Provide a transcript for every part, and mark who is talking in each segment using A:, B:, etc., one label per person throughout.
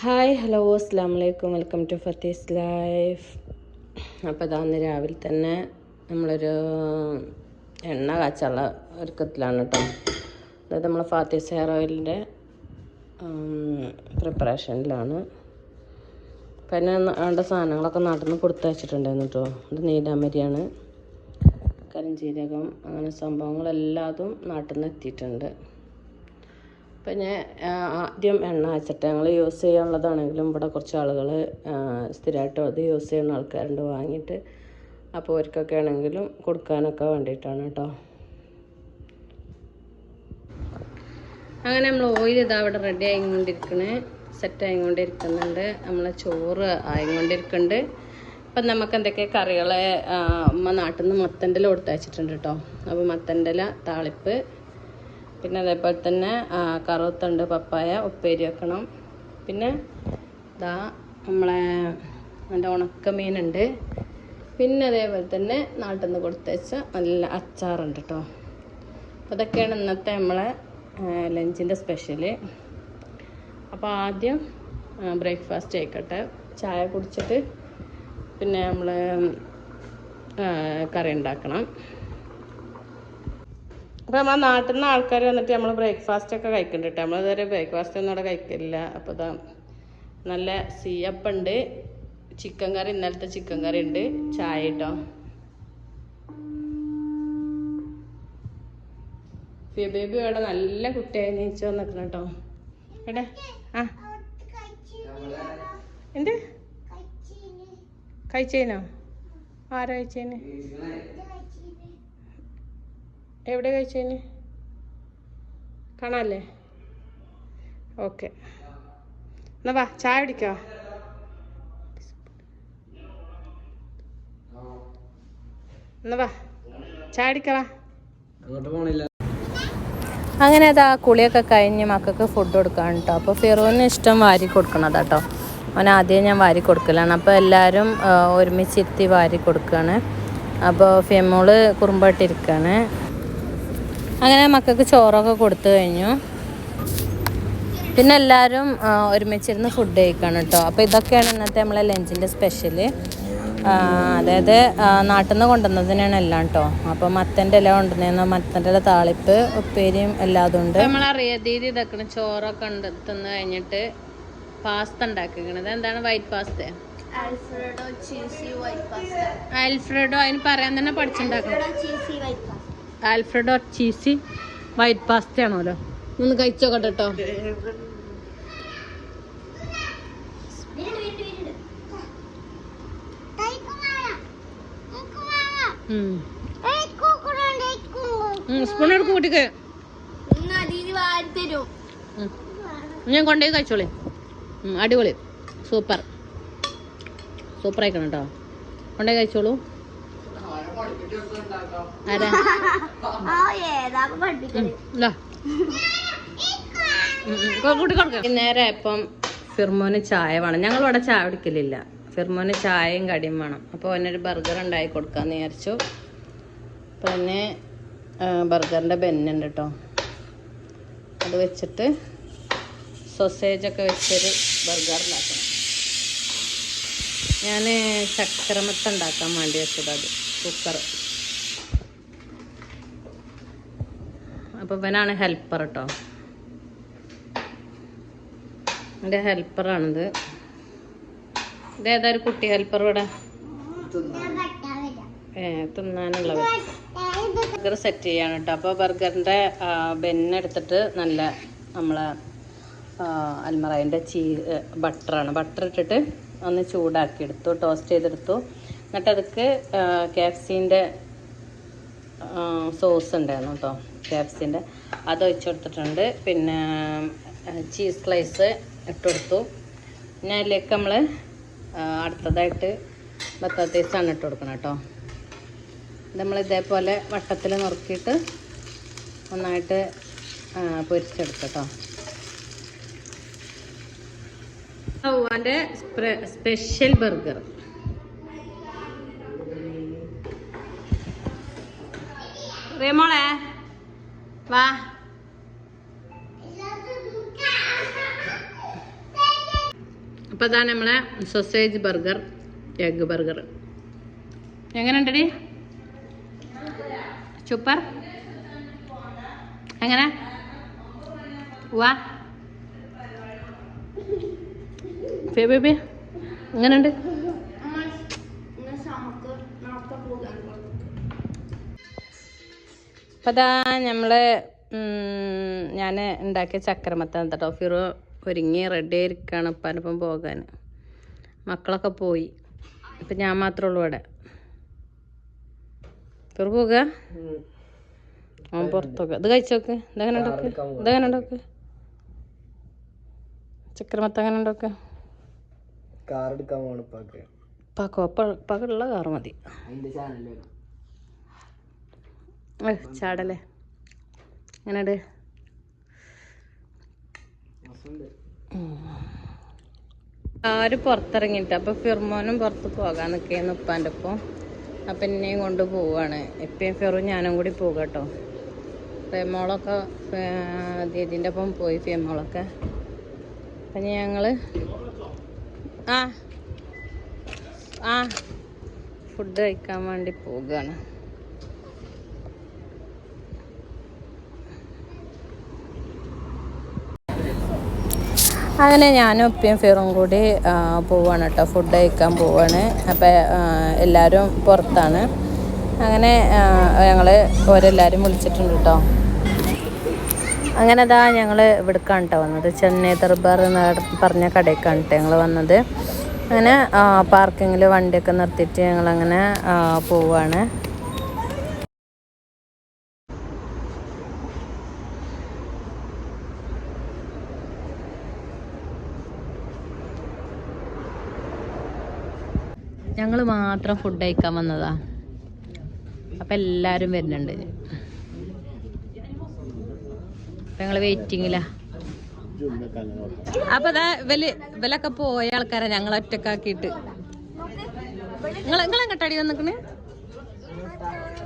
A: Hi hello അസ്സാം വലൈക്കും welcome to ഫത്തീസ് life അപ്പോൾ ഇതാ അന്ന് രാവിലെ തന്നെ നമ്മളൊരു എണ്ണ കാച്ചുള്ള ഒരുക്കത്തിലാണ് കേട്ടോ അതായത് നമ്മൾ ഫാത്തീസ് ഹെയർ ഓയിലിന്റെ പ്രിപ്പറേഷനിലാണ് പിന്നെ അവിടെ സാധനങ്ങളൊക്കെ നാട്ടിൽ നിന്ന് കൊടുത്തു വെച്ചിട്ടുണ്ടായിരുന്നു കേട്ടോ ഇത് നീലാമരിയാണ് കരിഞ്ചീരകം അങ്ങനെ സംഭവങ്ങളെല്ലാതും നാട്ടിൽ നിന്ന് എത്തിയിട്ടുണ്ട്. അപ്പം ഞാൻ ആദ്യം എണ്ണ വെച്ചിട്ട് ഞങ്ങൾ യൂസ് ചെയ്യാനുള്ളതാണെങ്കിലും ഇവിടെ കുറച്ച് ആളുകൾ സ്ഥിരമായിട്ട് അത് യൂസ് ചെയ്യുന്ന ആൾക്കാരുണ്ട് വാങ്ങിയിട്ട്. അപ്പോൾ അവർക്കൊക്കെ ആണെങ്കിലും കൊടുക്കാനൊക്കെ വേണ്ടിയിട്ടാണ് കേട്ടോ. അങ്ങനെ നമ്മൾ ഓയിൽ ഇതാ ഇവിടെ റെഡി ആയിക്കൊണ്ടിരിക്കണേ. സെറ്റ് ആയിക്കൊണ്ടിരിക്കുന്നുണ്ട്. നമ്മൾ ചോറ് ആയിക്കൊണ്ടിരിക്കുന്നുണ്ട്. അപ്പം നമുക്ക് എന്തൊക്കെ കറികളെ അമ്മ നാട്ടിൽ നിന്ന് മത്തന്റെ ഇല കൊടുത്തയച്ചിട്ടുണ്ട് കേട്ടോ. അപ്പോൾ മത്തന്റെ ഇല താളിപ്പ് പിന്നെ അതേപോലെ തന്നെ കറുത്തുണ്ട് പപ്പായ ഉപ്പേരി വെക്കണം. പിന്നെ ഇതാ നമ്മളെ നല്ല ഉണക്ക മീനുണ്ട് പിന്നെ അതേപോലെ തന്നെ നാട്ടിൽ നിന്ന് കൊടുത്തയച്ച നല്ല അച്ചാറുണ്ട് കേട്ടോ അപ്പോൾ ഇതൊക്കെയാണ് ഇന്നത്തെ നമ്മളെ ലഞ്ചിന്റെ സ്പെഷ്യൽ. അപ്പോൾ ആദ്യം ബ്രേക്ക്ഫാസ്റ്റ് ആയിക്കോട്ടെ. ചായ കുടിച്ചിട്ട് പിന്നെ നമ്മൾ കറി ഉണ്ടാക്കണം. അപ്പോൾ നമ്മളെ നാട്ടിൽ നിന്ന് ആൾക്കാർ വന്നിട്ട് നമ്മൾ ബ്രേക്ക്ഫാസ്റ്റ് ഒക്കെ കഴിക്കുന്നുണ്ട് നമ്മൾ ഇതുവരെ ബ്രേക്ക്ഫാസ്റ്റ് ഒന്നും അവിടെ കഴിക്കില്ല അപ്പോൾ ഇതാ നല്ല സീയപ്പുണ്ട്. ചിക്കൻ കറി ഇന്നലത്തെ ചിക്കൻ കറി ഉണ്ട്. ചായ കേട്ടോ ബേബി ഇവിടെ നല്ല കുട്ടിയായി നീച്ചു വന്നിക്കണം കേട്ടോ എടെ ആ. എന്ത്? കഴിച്ചേനോ? ആരാ കഴിച്ചേന്? എവിടെ കഴിച്ചേന്? കാണാല്ലേ? ഓക്കെ. എന്നാ വാ ചായ കുടിക്കോ? എന്നാ വാ ചായ കുടിക്കവാ
B: അങ്ങോട്ട് പോണില്ല.
A: അങ്ങനെ അതാ കുളിയൊക്കെ കഴിഞ്ഞ് മക്കൾക്ക് ഫുഡ് കൊടുക്കാൻ കേട്ടോ അപ്പോൾ ഫിറോന് ഇഷ്ടം വാരി കൊടുക്കണതാ കേട്ടോ അവൻ ആദ്യം ഞാൻ വാരി കൊടുക്കലാണ്. അപ്പോൾ എല്ലാവരും ഒരുമിച്ചിരുത്തി വാരി കൊടുക്കുകയാണ് അപ്പോൾ ഫെമോൾ കുറുമ്പായിട്ടിരിക്കുകയാണ് അങ്ങനെ മക്കൾക്ക് ചോറൊക്കെ കൊടുത്തു കഴിഞ്ഞു. പിന്നെ എല്ലാവരും ഒരുമിച്ചിരുന്ന് ഫുഡ് കഴിക്കണം കേട്ടോ അപ്പോൾ ഇതൊക്കെയാണ് ഇന്നത്തെ നമ്മളെ ലഞ്ചിന്റെ സ്പെഷ്യൽ അതായത് നാട്ടിൽ നിന്ന് കൊണ്ടുവന്നതിനാണ് എല്ലാം കേട്ടോ അപ്പോൾ മത്തന്റെ ഇല കൊണ്ടുവന്ന മത്തന്റെ ഇല താളിപ്പ് ഉപ്പേരിയും എല്ലാതും ഉണ്ട് നമ്മൾ ദീദി ഇതൊക്കെ ചോറൊക്കെ ഉണ്ട് തിന്ന് കഴിഞ്ഞിട്ട് പാസ്ത ഉണ്ടാക്കിക്കണത് എന്താണ് വൈറ്റ് പാസ്ത അൽഫ്രഡോ അതിന് പറയാൻ തന്നെ പഠിച്ചുണ്ടാക്കണം ആൽഫ്രെഡോ ചീസി വൈറ്റ് പാസ്ത ആണല്ലോ ഒന്ന് കഴിച്ചോക്കട്ടെ കേട്ടോ സ്പൂൺ എടുക്കും കുട്ടിക്ക്. ഞാൻ കൊണ്ടുപോയി കഴിച്ചോളേ. അടിപൊളി. സൂപ്പർ. സൂപ്പർ ആയിക്കണം കേട്ടോ കൊണ്ടുപോയി കഴിച്ചോളൂ ആരാ ഉം, ഇതാ. ഉം, ഉം, കൊ- കൂട്ടി കൊടുക്ക്. നേരെ ഇപ്പം ഫിർമോന് ചായ വേണം. ഞങ്ങൾ ഇവിടെ ചായ കുടിക്കലില്ല. ഫിർമോന് ചായയും കടിയും വേണം. അപ്പോൾ അവനൊരു ബർഗർ ഉണ്ടാക്കി കൊടുക്കാമെന്ന് വിചാരിച്ചു. പിന്നെ ബർഗറിന്റെ ബെന്നുണ്ട് കേട്ടോ അത് വെച്ചിട്ട് സൊസേജൊക്കെ വെച്ചൊരു ബർഗർ ഉണ്ടാക്കണം. ഞാൻ ചക്കരമത്ത ഉണ്ടാക്കാൻ വേണ്ടി വെച്ചത് അത്. കുക്കർ അപ്പോൾ ഇവനാണ് ഹെൽപ്പർ കേട്ടോ എന്റെ ഹെൽപ്പറാണിത് ഇതേതാ ഒരു കുട്ടി ഹെൽപ്പർ ഇവിടെ? ഏ തിന്നാനുള്ള ബർഗർ സെറ്റ് ചെയ്യാണ് കേട്ടോ അപ്പോൾ ബർഗറിന്റെ ബെന്നെടുത്തിട്ട് നല്ല നമ്മളെ അൽമറൈന്റെ ചീ ബട്ടറാണ്. ബട്ടർ ഇട്ടിട്ട് ഒന്ന് ചൂടാക്കി എടുത്തു ടോസ്റ്റ് ചെയ്തെടുത്തു. എന്നിട്ട് അതൊക്കെ കാപ്സിന്റെ സോസ് ഉണ്ടായിരുന്നു കേട്ടോ കാപ്സിന്റെ അത് ഒഴിച്ചു കൊടുത്തിട്ടുണ്ട്. പിന്നെ ചീസ് സ്ലൈസ് ഇട്ടുകൊടുത്തു പിന്നെ അതിലേക്ക് നമ്മൾ അടുത്തതായിട്ട് ബത്താത്തീസാണ് ഇട്ട് കൊടുക്കണം കേട്ടോ നമ്മൾ ഇതേപോലെ വട്ടത്തിൽ നുറുക്കിയിട്ട് നന്നായിട്ട് പൊരിച്ചെടുക്കട്ടോ പൊരിച്ചെടുക്കാം കേട്ടോ സ്പെഷ്യൽ ബർഗർ റേമോളെ വാ. അപ്പോൾ അതാണ് നമ്മളെ സൊസേജ് ബർഗർ എഗ് ബർഗർ എങ്ങനെയുണ്ടടി? സൂപ്പർ എങ്ങനെ? വാ. ബേബി എങ്ങനെയുണ്ട്? അപ്പം ഞമ്മൾ നമ്മൾ ഞാൻ ഉണ്ടാക്കിയ ചക്രമത്ത കേട്ടോ ഫിറോ ഒരുങ്ങി റെഡി ആയിരിക്കുകയാണ് ഉപ്പാനൊപ്പം പോകാൻ മക്കളൊക്കെ പോയി. ഇപ്പം ഞാൻ മാത്രമേ ഉള്ളൂ ഇവിടെ. ഫിറു പോകുക അവൻ പുറത്തൊക്കെ. ഇത് കഴിച്ചോക്ക് ഇതങ്ങനെ ഉണ്ടോക്ക്? ഇതങ്ങനെ ഉണ്ടോക്ക്? ചക്രമത്ത അങ്ങനെ ഉണ്ടോക്ക്?
B: കാർ എടുക്കാൻ പോണ ഉപ്പാക്ക്
A: പാക്കോ കാർ കാറ് മതി. ചാടല്ലേ? എങ്ങനെയുണ്ട് ആരും പുറത്തിറങ്ങിയിട്ട് അപ്പൊ ഫിർമോനും പുറത്ത് പോകാൻ നിൽക്കുന്നു ഉപ്പാന്റെ ഒപ്പം. അപ്പം എന്നെയും കൊണ്ട് പോവാണ്. എപ്പോഴും ഫിറും ഞാനും കൂടി പോകട്ടോ. കേട്ടോ ഫേമോളൊക്കെ ദീദിന്റെ ഒപ്പം പോയി ഫെമോളൊക്കെ അപ്പം ഞങ്ങൾ ആ ആ ഫുഡ് കഴിക്കാൻ വേണ്ടി പോവുകയാണ് അങ്ങനെ ഞാനും ഉപ്പയും ഫിറും കൂടി പോവാണ് കേട്ടോ ഫുഡ് കഴിക്കാൻ പോവാണ്. അപ്പം എല്ലാവരും പുറത്താണ്. അങ്ങനെ ഞങ്ങൾ ഓരെല്ലാവരും വിളിച്ചിട്ടുണ്ട് കേട്ടോ അങ്ങനെ അതാ ഞങ്ങൾ ഇവിടേക്കാണ് കേട്ടോ വന്നത്. ചെന്നൈ ദർബാർ എന്ന് പറഞ്ഞ കടയ്ക്കാണ് കേട്ടോ ഞങ്ങൾ വന്നത്. അങ്ങനെ പാർക്കിങ്ങിൽ വണ്ടിയൊക്കെ നിർത്തിയിട്ട് ഞങ്ങളങ്ങനെ ആ, ഞങ്ങൾ മാത്രം ഫുഡ് കഴിക്കാൻ വന്നതാ. അപ്പം എല്ലാരും വരുന്നുണ്ട്. അപ്പം ഞങ്ങൾ വെയിറ്റിങ്ങിലാ അപ്പൊ ദാ ഇവൽ ഇവലൊക്കെ പോയ ആൾക്കാരെ ഞങ്ങൾ ഒറ്റക്കാക്കിയിട്ട്. നിങ്ങൾ നിങ്ങൾ എങ്ങോട്ടാടി വന്നിക്കണ്?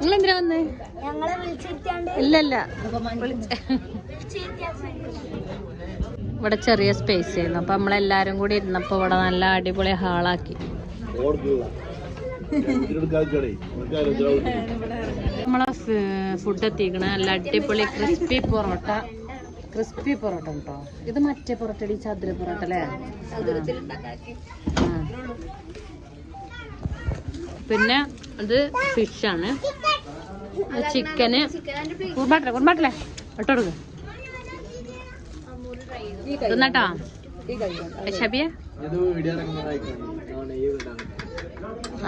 A: നിങ്ങൾ എന്തിനാ വന്നേ?
C: ഞങ്ങളെ
A: ഇല്ലല്ല ഇവിടെ ചെറിയ സ്പേസ് ആയിരുന്നു. അപ്പൊ നമ്മളെല്ലാരും കൂടി ഇരുന്നപ്പോ ഇവിടെ നല്ല അടിപൊളി ഹാളാക്കി നമ്മളെ ഫുഡ് എത്തിക്കണ നല്ല അടിപൊളി ക്രിസ്പി പൊറോട്ട. ക്രിസ്പി പൊറോട്ട കേട്ടോ ഇത് മറ്റേ പൊറോട്ട ഈ ചതുര പൊറോട്ട അല്ലേ. പിന്നെ ഇത് ഫിഷാണ് ചിക്കന് കുറുമ്പാട്ടല്ലേ കുറുമ്പാട്ടല്ലേ ഇട്ടോ കൊടുക്ക്. തിന്നട്ടോ? ഷബിയ?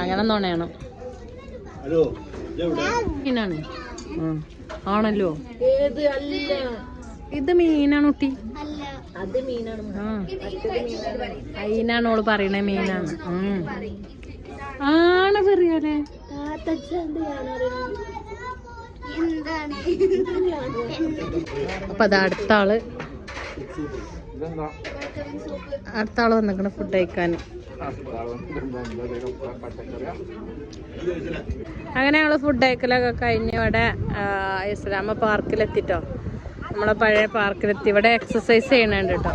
A: അങ്ങനെ നുണയാണ്.
B: ഹലോ
A: മീനാണ്. ആണല്ലോ. ഇത് മീനാണ് കുട്ടി.
C: അല്ല.
A: അത് മീനാണ്. അയിനാണ് ഓൾ പറയണേ മീനാണ്. ആണ് പറയാലേ
C: എന്താണ്?
A: അപ്പൊ അത് അടുത്ത ആൾ
B: ഇതെന്താ?
A: അടുത്ത ആൾ വന്നിക്കണ ഫുഡ് കഴിക്കാൻ. അങ്ങനെ ഞങ്ങൾ ഫുഡ് അയക്കലൊക്കെ കഴിഞ്ഞ് ഇവിടെ ഇസ്ലാമ പാർക്കിലെത്തിട്ടോ. നമ്മളെ പഴയ പാർക്കിലെത്തി. ഇവിടെ എക്സസൈസ് ചെയ്യണുണ്ട് കേട്ടോ.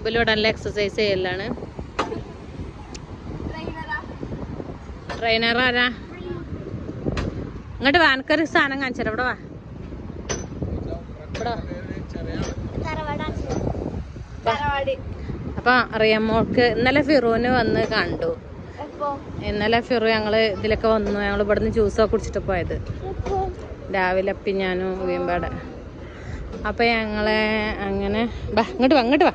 A: ഇവിടെ നല്ല എക്സസൈസ് ചെയ്യലാണ്. ട്രെയിനർ ആരാ? ഇങ്ങോട്ട് വാനക്കറി സാധനം കാണിച്ചാലോ ഇവിടെ വാ. ഇവിടെ അപ്പൊ റിയമോൾക്ക് ഇന്നലെ ഫിറൂന് വന്ന് കണ്ടു. ഇന്നലെ ഫിറു ഞങ്ങൾ ഇതിലൊക്കെ വന്നു. ഞങ്ങൾ ഇവിടുന്ന് ജ്യൂസൊക്കെ കുടിച്ചിട്ട് പോയത്. രാവിലെ അപ്പി ഞാനും വീമ്പാടെ അപ്പൊ ഞങ്ങളെ അങ്ങനെ വാ ഇങ്ങോട്ട് വാ ഇങ്ങോട്ട് വാ.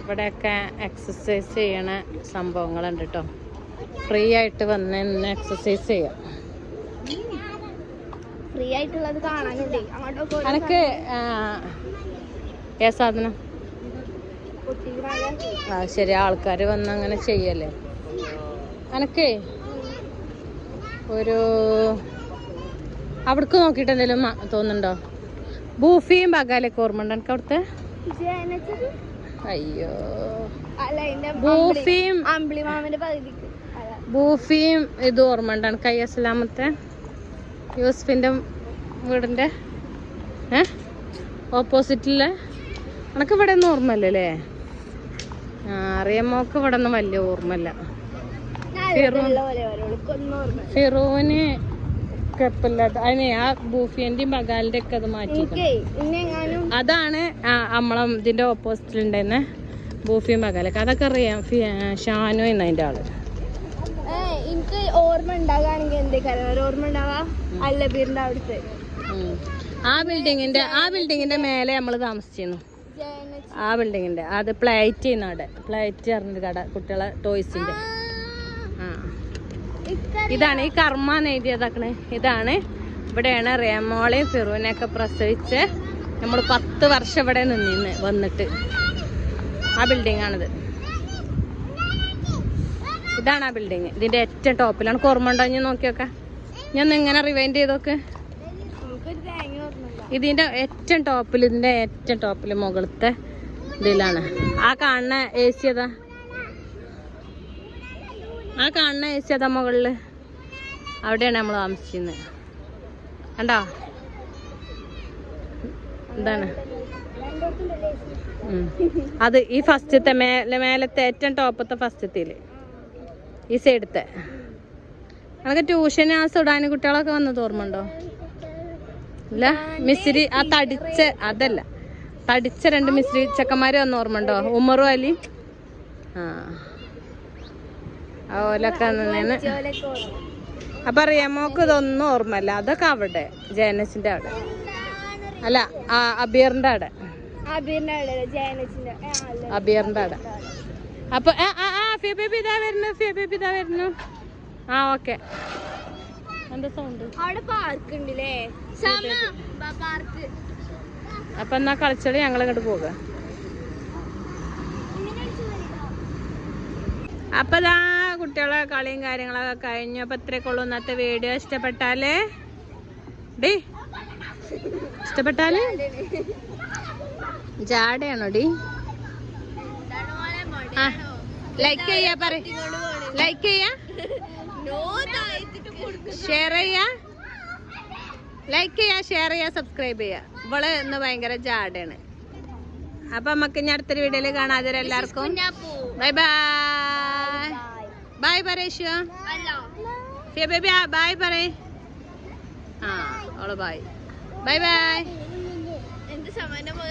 A: ഇവിടെയൊക്കെ എക്സസൈസ് ചെയ്യണ സംഭവങ്ങളുണ്ട് കേട്ടോ ഫ്രീ ആയിട്ട് വന്ന് ഇന്ന് എക്സസൈസ് ചെയ്യാം.
C: ഫ്രീ ആയിട്ടുള്ളത് കാണാനുണ്ട്.
A: ഏ സാധനം? ആ ശരി ആൾക്കാർ വന്ന് അങ്ങനെ ചെയ്യല്ലേ? അനക്കേ ഒരു അവിടക്ക് നോക്കിയിട്ട് എന്തെങ്കിലും തോന്നുന്നുണ്ടോ? ബൂഫിയും ബഗാലൊക്കെ ഓർമ്മ ഉണ്ട് എനിക്ക് അവിടുത്തെ? അയ്യോ. ബൂഫിയും ബൂഫിയും ഇത് ഓർമ്മ ഉണ്ട് എനിക്ക് ഐ അസ്ലാമത്തെ യൂസഫിന്റെ വീടിന്റെ? ഏ? ഓപ്പോസിറ്റിലെ? എനക്ക് ഇവിടെ ഒന്നും ഓർമ്മയില്ലല്ലേ? അറിയമ്മോക്ക് ഇവിടെ ഒന്നും വലിയ ഓർമ്മയില്ല. ഫിറോന് കപ്പില്ലാത്ത അതിനെ ആ ബൂഫിയന്റെയും ബഗാലിന്റെ ഒക്കെ അത് മാറ്റി അതാണ് നമ്മളെ ഇതിന്റെ ഓപ്പോസിറ്റിൽ ഉണ്ടായിരുന്നെ ബൂഫിയും ബഗാലൊക്കെ അതൊക്കെ അറിയാം. ഷാനു എന്നതിന്റെ
C: ആൾ. എനിക്ക് ഓർമ്മ ഉണ്ടാകുകയാണെങ്കിൽ എന്തേ ഒരു ഓർമ്മ ഉണ്ടാവാ അല്ലബീറിന്റെ അവിടുത്തെ.
A: ആ ബിൽഡിങ്ങിന്റെ ആ ബിൽഡിങ്ങിന്റെ മേലെ നമ്മൾ താമസിച്ചിരുന്നു. ആ ബിൽഡിങ്ങിന്റെ അത് പ്ലേറ്റ് ചെയ്യുന്ന അവിടെ പ്ലേറ്റ് പറഞ്ഞൊരു കട. കുട്ടികളെ ടോയ്സിന്റെ ഇതാണ് ഈ കർമ്മ എഴുതിയതാക്കണേ. ഇതാണ് ഇവിടെയാണ് റേമോളെയും ഫിറൂനെയൊക്കെ പ്രസവിച്ച് നമ്മൾ പത്ത് വർഷം ഇവിടെ നിന്നിന്ന് വന്നിട്ട്. ആ ബിൽഡിംഗ് ആണിത്. ഇതാണ് ആ ബിൽഡിങ് ഇതിന്റെ ഏറ്റവും ടോപ്പിലാണ് ഓർമ്മ ഞാൻ നോക്കിയൊക്കെ. ഞാൻ ഇങ്ങനെ റിവൈൻഡ് ചെയ്തൊക്കെ ഇതിന്റെ ഏറ്റവും ടോപ്പിൽ ഇതിന്റെ ഏറ്റവും ടോപ്പിൽ മുകളിലത്തെ ഇതിലാണ്. ആ കാണുന്ന എ സി അതാ ആ കാണുന്ന എ സി അതാ മുകളിൽ? അവിടെയാണ് നമ്മൾ താമസിക്കുന്നത്. കണ്ടോ? എന്താണ്? അത് ഈ ഫസ്റ്റത്തെ മേലെ മേലത്തെ ഏറ്റവും ടോപ്പത്തെ ഫസ്റ്റത്തിൽ. ഈ സൈഡത്തെ. നമുക്ക് ട്യൂഷൻ ആ സുഡാനി കുട്ടികളൊക്കെ വന്നത് ഓർമ്മ ഉണ്ടോ ഇല്ല മിസ്രി ആ തടിച്ച അതല്ല. തടിച്ച രണ്ട് മിസ്രി ചെക്കന്മാര് വന്ന ഓർമ്മ ഉണ്ടോ ഉമറും അലി. ആ. ഓലൊക്കെ
C: ഓർമ്മ
A: അപ്പൊ അറിയാമോക്ക് ഇതൊന്നും ഓർമ്മല്ല അതൊക്കെ അവിടെ ജയനസിന്റെ അവിടെ. അല്ല ആ അബീറിന്റെ അവിടെ.
C: അബീറിന്റെ അവിടെ അല്ല.
A: അപ്പൊ ആ ആ ആ ഫിയ ബേബി ഇതാ വരുന്നു ഫിയ ബേബി ഇതാ വരുന്നു. ആ ഓക്കെ. എന്താ സൗണ്ട്
C: അവിടെ പാർക്ക് ഉണ്ടല്ലേ? പാർക്ക്
A: അപ്പൊ എന്നാ കളിച്ചോളി ഞങ്ങൾ ഇങ്ങോട്ട് പോക അപ്പൊ ദാ കുട്ടികളെ കളിയും കാര്യങ്ങളൊക്കെ കഴിഞ്ഞു. അപ്പൊ ഇത്രയൊക്കെ ഇന്നത്തെ വീഡിയോ ഇഷ്ടപ്പെട്ടാലേ? ഡി ഇഷ്ടപ്പെട്ടാലേ? ജാടയാണോ ഡി? ആ ലൈക്ക് ചെയ്യാ പറ ലൈക്ക് ചെയ്യാ? ഷെയർ ചെയ്യാ? ലൈക്ക് ചെയ്യാ ഷെയർ ചെയ്യാ സബ്സ്ക്രൈബ് ചെയ്യാ. ഇവൾ ഇന്ന് ഭയങ്കര ജാടയാണ് അപ്പൊ നമുക്ക് ഇനി അടുത്തൊരു വീഡിയോയിൽ കാണാതെ എല്ലാവർക്കും ബൈ ബൈ ബൈ പറേഷു ഫിയ ബേബി ബൈ പറയേ. ആ അവൾ ബൈ ബൈ ബൈ